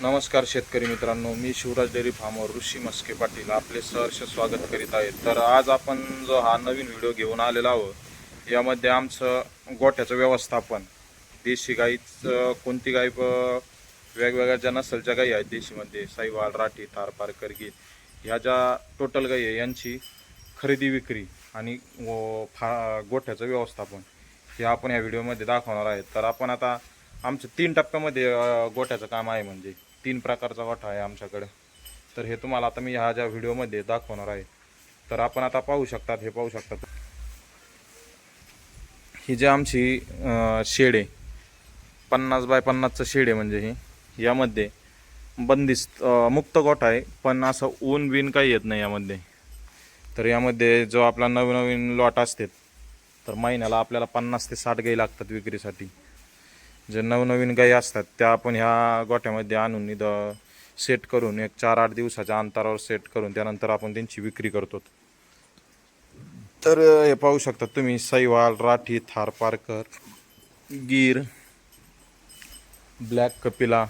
नमस्कार शेतकरी मित्रांनो मी शिवराज डेअरी फार्मर ऋषी मस्के पाटील आपले सहर्ष स्वागत करीत आहे तर आज आपण जो हा नवीन व्हिडिओ घेऊन आलेला आहोत यामध्ये आमचं गोठ्याचं व्यवस्थापन देशी गाईचं कोणती गाई वेगवेगळ्या ज्या नसलच्या गाई आहेत देशीमध्ये साईवाल राठी थार पारकर गीत ह्या ज्या टोटल गाई आहे यांची खरेदी विक्री आणि व- फा गोठ्याचं व्यवस्थापन हे आपण या व्हिडिओमध्ये दाखवणार आहे तर आपण आता आमचं तीन टप्प्यामध्ये गोठ्याचं काम आहे म्हणजे. तीन प्रकारचा गोठा आहे आमच्याकडे. तर हे तुम्हाला आता मी ह्या ज्या व्हिडिओमध्ये दाखवणार आहे तर आपण आता पाहू शकतात हे पाहू शकतात. ही जी आमची शेड आहे पन्नास बाय पन्नासचं शेड आहे म्हणजे ही. यामध्ये बंदिस्त मुक्त गोठा आहे पण असं ऊन बिन काही येत नाही यामध्ये. तर यामध्ये जो आपला नवीन नवीन लॉट असते तर महिन्याला आपल्याला पन्नास ते साठ गाई लागतात विक्रीसाठी. जे नवनवीन गाई असतात त्या आपण ह्या गोठ्यामध्ये आणून इथं सेट करून एक चार आठ दिवसाच्या अंतरावर सेट करून त्यानंतर आपण त्यांची विक्री करतो. तर हे पाहू शकता तुम्ही सैवाल राठी थार पारकर गीर ब्लॅक कपिला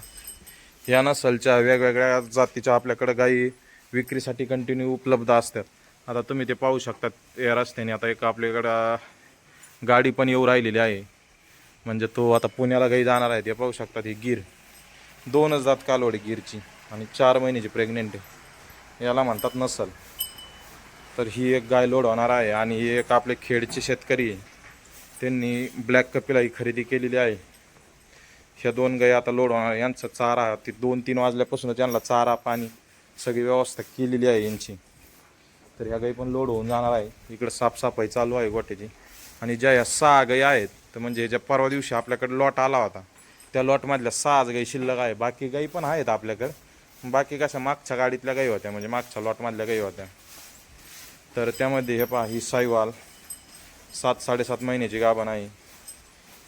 या नसलच्या वेगवेगळ्या जातीच्या आपल्याकडे गायी विक्रीसाठी कंटिन्यू उपलब्ध असतात. आता तुम्ही ते पाहू शकतात या रस्त्याने आता एक आपल्याकडं गाडी पण येऊ राहिलेली आहे. म्हणजे तो आता पुण्याला गाई जाणार आहे ते पाहू शकतात ही गीर. दोनच जात कालवडी गीरची आणि चार महिन्याची प्रेग्नेंट आहे. याला म्हणतात नसल. तर ही एक गाय लोड होणार आहे आणि ही एक आपले खेडचे शेतकरी त्यांनी ब्लॅक कपिला ही खरेदी केलेली आहे. ह्या दोन गाई आता लोड होणार यांचा चारा ती दोन तीन वाजल्यापासून त्यांना चारा पाणी सगळी व्यवस्था केलेली आहे यांची. तर ह्या गाई पण लोड होऊन जाणार आहे. इकडं साफसफाई चालू आहे गोट्याची आणि ज्या ह्या सहा गाई आहेत तर म्हणजे ज्या परवा दिवशी आपल्याकडे लॉट आला होता त्या लॉटमधल्या सहाच गाई शिल्लक आहे. बाकी गाई पण आहेत आपल्याकडे. बाकी कशा मागच्या गाडीतल्या गाई होत्या म्हणजे मागच्या लॉटमधल्या गाई होत्या. तर त्यामध्ये हे पहा ही साईवाल. सात साडेसात महिन्याची गाभण आहे.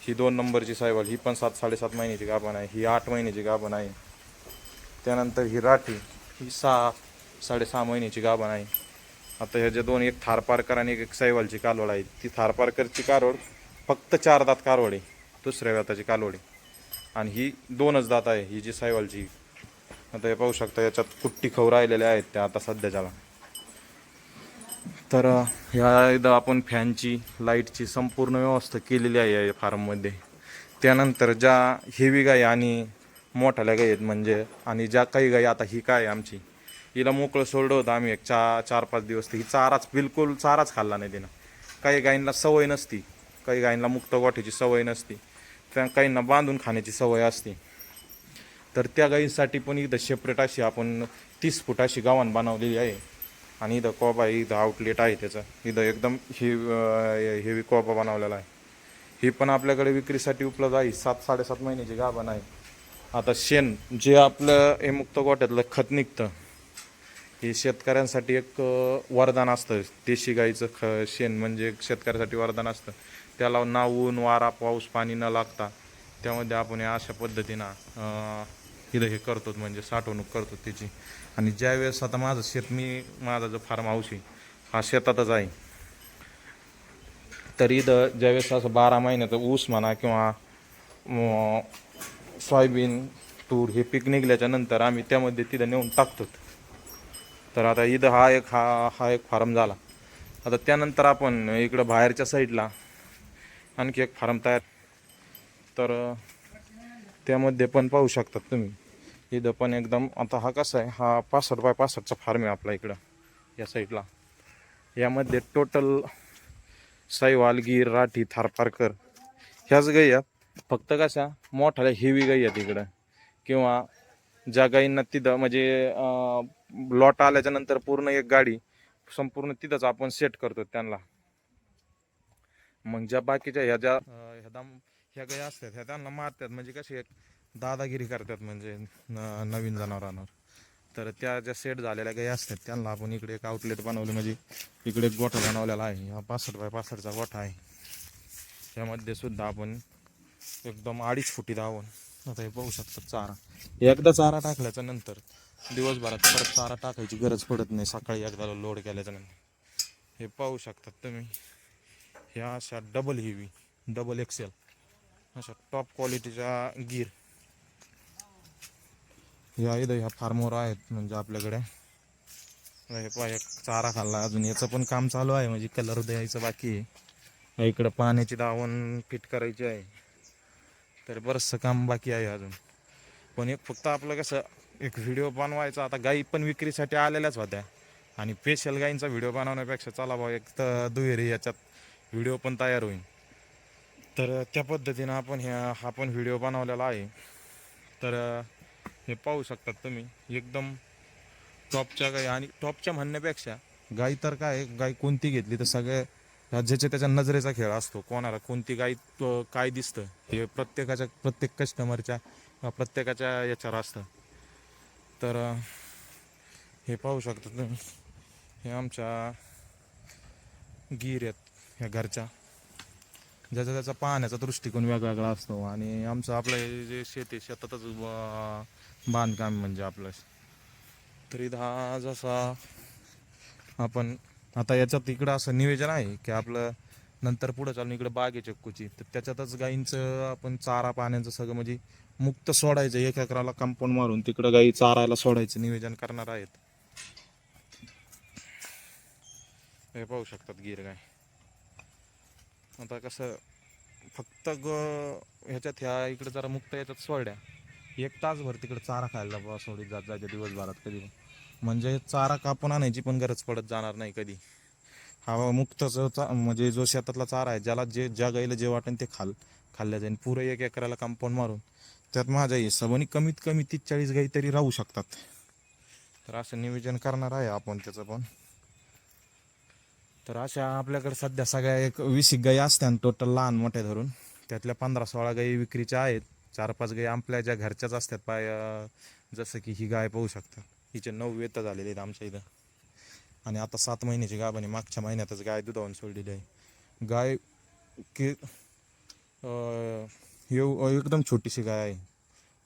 ही दोन नंबरची सायवाल ही पण सात साडेसात महिन्याची गाभण आहे. ही आठ महिन्याची गाभण आहे. त्यानंतर ही राठी ही सहा साडेसहा महिन्याची गाभण आहे. आता ह्या ज्या दोन एक थार पारकर आणि एक साईवालची सायवालची कालवड आहे. ती थारपारकरची पारकरची फक्त चार दात कालवडे दुसऱ्या दाताची कालवडे. आणि ही दोनच दात आहे ही जी सायवालची आता हे पाहू शकता याच्यात कुट्टी खव राहिलेल्या आहेत त्या आता सध्याच्याला. तर ह्या एकदा आपण फॅनची लाईटची संपूर्ण व्यवस्था केलेली आहे या फार्ममध्ये. त्यानंतर ज्या हेवी गाई आणि मोठ्याल्या गाई आहेत म्हणजे आणि ज्या काही गाई आता ही काय आहे आमची हिला मोकळं सोडलं होतं आम्ही एक चा चार पाच दिवस. तर ही चाराच बिलकुल चाराच खाल्ला नाही तिनं. काही गायींना सवय नसती. काही गायींना मुक्त गोठ्याची सवय नसती. त्या काहींना बांधून खाण्याची सवय असते. तर त्या गाईसाठी पण इथं सेपरेट अशी आपण तीस फूट अशी गावान बनवलेली आहे. आणि इथं कोबा इथं आउटलेट आहे त्याचं. इथं एकदम हे हेवी कोबा बनवलेला आहे. ही पण आपल्याकडे विक्रीसाठी उपलब्ध आहे. सात साडेसात महिन्याची गाभण आहे. आता शेण जे आपलं हे मुक्त गोठ्यातलं खत निघतं हे शेतकऱ्यांसाठी एक वरदान असतं. देशी गाईचं ख शेण म्हणजे एक शेतकऱ्यासाठी वरदान असतं. त्याला ना ऊन वारा पाऊस पाणी न लागता त्यामध्ये आपण या अशा पद्धतीनं इथं हे करतो म्हणजे साठवणूक करतो त्याची. आणि ज्यावेळेस आता माझं शेत मी माझा जो फार्म हाऊस आहे हा शेतातच आहे. तर इथं ज्यावेळेस असं बारा महिन्याचं ऊस म्हणा किंवा सोयाबीन तूर हे पीक निघल्याच्या नंतर आम्ही त्यामध्ये तिथं नेऊन टाकतो तर आता इथं हा एक हा हा एक फार्म झाला. आता त्यानंतर आपण इकडं बाहेरच्या साईडला आणखी एक फार्म तयार. तर त्यामध्ये पण पाहू शकतात तुम्ही. इथं पण एकदम आता हा कसा आहे? हा पासष्ट बाय पासष्टचा फार्म आहे आपला इकडं या साईडला. यामध्ये टोटल साईवाल गीर राठी थारपारकर ह्याच गाई आहेत. फक्त कशा? मोठ्याल्या हेवी गाई आहेत इकडं. किंवा ज्या गाईंना तिथं म्हणजे लॉट आल्याच्यानंतर पूर्ण एक गाडी संपूर्ण तिथंच आपण सेट करतो त्यांना. मग ज्या बाकीच्या ह्या ज्या ह्या दाम ह्या गाय असतात ह्या त्यांना मारतात. म्हणजे कशी एक दादागिरी करतात म्हणजे न- नवीन जनावरांवर. तर त्या ज्या सेट झालेल्या गाई असतात त्यांना आपण इकडे एक आउटलेट बनवले. म्हणजे इकडे एक गोठा बनवलेला आहे. हा पासष्ट बाय पासष्टचा गोठा आहे. त्यामध्ये सुद्धा आपण एकदम अडीच फुटी धावून आता हे पाहू शकतात चारा. एकदा चारा टाकल्याच्या नंतर दिवसभरात परत चारा टाकायची गरज पडत नाही. सकाळी एकदा लोड केल्याच्यानंतर. हे पाहू शकतात तुम्ही. ह्या अशा डबल हेवी डबल एक्सेल अशा टॉप क्वालिटीच्या गिर या इथं ह्या फार्मवर आहेत म्हणजे आपल्याकडे. हे पहा एक चारा खाल्ला. अजून याचं पण काम चालू आहे म्हणजे कलर द्यायचं बाकी आहे. इकडं पाण्याची दावण फिट करायची आहे. तर बरंचसं काम बाकी आहे अजून. पण एक फक्त आपलं कसं एक व्हिडिओ बनवायचा. आता गाई पण विक्रीसाठी आलेल्याच होत्या. आणि स्पेशल गाईंचा व्हिडिओ बनवण्यापेक्षा चला भाऊ एक तर दुहेरी याच्यात व्हिडिओ पण तयार होईल तर त्या पद्धतीनं आपण ह्या हा पण व्हिडिओ बनवलेला आहे. तर हे पाहू शकतात तुम्ही एकदम टॉपच्या गाई आणि टॉपच्या म्हणण्यापेक्षा गाई तर काय गाय कोणती घेतली तर सगळे ज्याच्या त्याच्या नजरेचा खेळ असतो. कोणाला कोणती गाई तो काय दिसतं हे प्रत्येकाच्या प्रत्येक कस्टमरच्या प्रत्येकाच्या याच्यावर असतं. तर हे पाहू शकता तुम्ही हे आमच्या गिर आहेत. ह्या घरच्या. ज्याचा त्याचा पाहण्याचा दृष्टिकोन वेगवेगळा असतो आणि आमचं आपलं हे जे शेती आहे शेतातच बांधकाम म्हणजे आपलं. तरी दहा जसा आपण आता याच्यात इकडं असं नियोजन आहे की आपलं नंतर पुढं चालून इकडं बाग आहे चक्कूची तर त्याच्यातच गाईंचं आपण चारा पाण्याचं सगळं म्हणजे मुक्त सोडायचं एक एकराला कंपाऊंड मारून तिकडं गाई चारायला सोडायचं नियोजन करणार आहेत. हे पाहू शकतात गिर गाय. आता कसं फक्त ग ह्याच्यात ह्या इकडे जरा मुक्त याच्यात सोडल्या. एक तासभर तिकडे चारा खायला बा सोडीत जात जायच्या दिवसभरात कधी. म्हणजे चारा कापून आणायची पण गरज पडत जाणार नाही कधी. हा मुक्तच चा म्हणजे जो शेतातला चारा आहे ज्याला जे ज्या गाईला जे वाटेल ते खाल खाल्ल्या जाईल पुरं एक एकराला कंपाऊंड मारून. त्यात माझ्या हिशोबाने कमीत कमी तीस चाळीस गाई तरी राहू शकतात. तर असं नियोजन करणार आहे आपण त्याचं पण. तर अशा आपल्याकडे सध्या सगळ्या एक वीस एक गाई असत्या टोटल लहान मोठ्या धरून. त्यातल्या पंधरा सोळा गाई विक्रीच्या आहेत. चार पाच गाई आपल्या ज्या घरच्याच असतात पाय जसं की ही गाय पाहू शकता. हिचे नऊ वेत झालेले आहेत आमच्या इथं. आणि आता सात महिन्याची गाय आणि मागच्या महिन्यातच गाय दुधावून सोडलेली आहे. गाय की येऊ एकदम छोटीशी गाय आहे.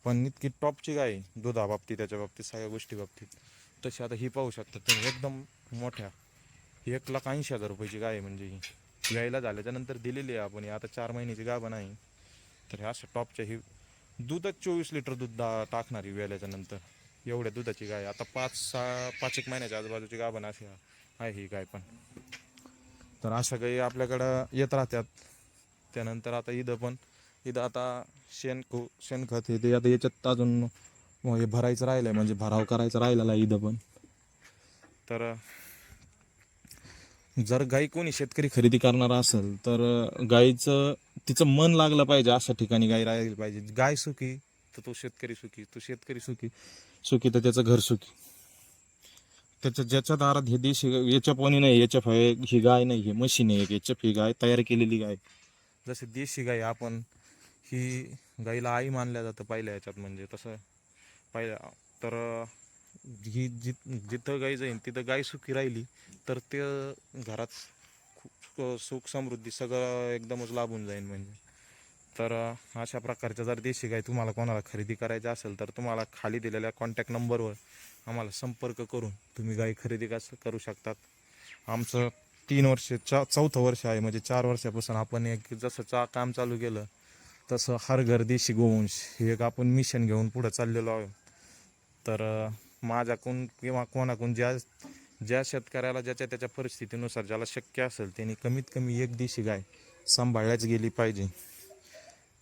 पण इतकी टॉपची गाय आहे. दुधा बाबतीत त्याच्या बाबतीत सगळ्या गोष्टी बाबतीत तशी आता ही पाहू शकता तुम्ही. एकदम मोठ्या. एक लाख ऐंशी हजार रुपयाची गाय आहे म्हणजे ही. गायला झाल्याच्यानंतर दिलेली आहे आपण. आता चार महिन्याची गाभण नाही तर ह्या अशा टॉपच्या ही दूधच चोवीस लिटर दूध दा टाकणारी वेल्याच्या नंतर. एवढ्या दुधाची गाय. आता पाच सहा पाच एक महिन्याच्या आजूबाजूची गाभण अशी आहे ही गाय पण. तर अशा गाई आपल्याकडं येत राहतात. त्यानंतर आता इथं पण इथं आता शेण खू शेणखत हे ते आता याच्यात अजून हे भरायचं राहिलं आहे म्हणजे भराव करायचं राहिलेला आहे इथं पण. तर जर गाई कोणी शेतकरी खरेदी करणार असेल तर गाईचं तिचं मन लागलं पाहिजे अशा ठिकाणी गाई राहिली पाहिजे. गाय सुखी तर तो शेतकरी सुखी तो शेतकरी सुखी सुखी तर त्याचं घर सुखी. त्याच्या ज्याच्या दारात हे देशी गाय- याच्या पोनी नाही याच्या फाय ही गाय नाही ही मशीन आहे याच्या ही गाय तयार केलेली गाय. जसे देशी गाय आपण ही गाईला आई मानल्या जातं पहिल्या याच्यात म्हणजे तसं पहिल्या तर ही जि जिथं गाई जाईन तिथं गाय सुखी राहिली तर ते घरात खूप सुख समृद्धी सगळं एकदमच लाभून जाईल म्हणजे. तर अशा प्रकारच्या जर देशी गाय तुम्हाला कोणाला खरेदी करायची असेल तर तुम्हाला खाली दिलेल्या कॉन्टॅक्ट नंबरवर आम्हाला संपर्क करून तुम्ही गाय खरेदी कसं करू शकतात. आमचं तीन वर्ष चा चौथं वर्ष आहे म्हणजे चार वर्षापासून आपण एक जसं चा काम चालू केलं तसं हर घर देशी गोवंश हे एक आपण मिशन घेऊन पुढं चाललेलो आहोत. तर माझ्याकून किंवा कोणाकडून ज्या ज्या शेतकऱ्याला ज्याच्या त्याच्या परिस्थितीनुसार ज्याला शक्य असेल त्यांनी कमीत कमी एक देशी गाय सांभाळल्याच गेली पाहिजे.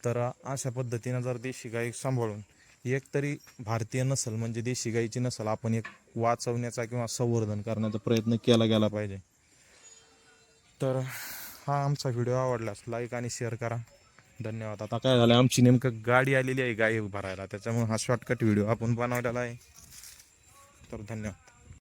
तर अशा पद्धतीनं जर देशी गाय सांभाळून एक तरी भारतीय नसल म्हणजे देशी गायीची नसल आपण एक वाचवण्याचा किंवा संवर्धन करण्याचा प्रयत्न केला गेला पाहिजे. तर हा आमचा व्हिडिओ आवडलास लाईक आणि शेअर करा. धन्यवाद. आता काय झालं आमची नेमकं गाडी आलेली आहे गाय भरायला त्याच्यामुळे हा शॉर्टकट व्हिडिओ आपण बनवलेला आहे. तर धन्यवाद.